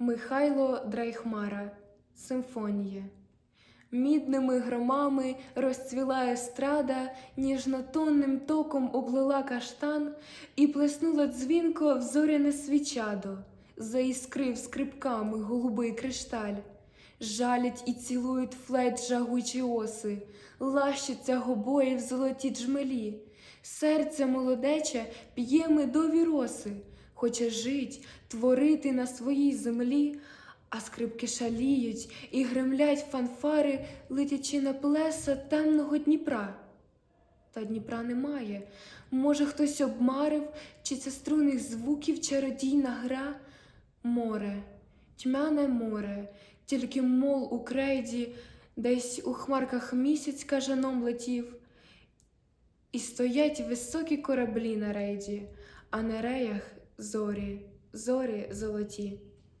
Михайло Драйхмара Симфонія. Мідними громами розцвіла естрада, ніжнотонним током облила каштан і плеснула дзвінко в зоряне свічадо, заіскрив скрипками голубий кришталь. Жалять і цілують флейт жагучі оси, лащаться гобої в золоті джмелі. Серце молодече п'є медові роси, хоче жить, творити на своїй землі, а скрипки шаліють і гремлять фанфари, летячи на плеса темного Дніпра. Та Дніпра немає. Може, хтось обмарив, чи це струнних звуків чародійна гра? Море, тьмяне море, тільки мол у крейді, десь у хмарках місяць кажаном летів. І стоять високі кораблі на рейді, а на реях зорі, зорі золоті.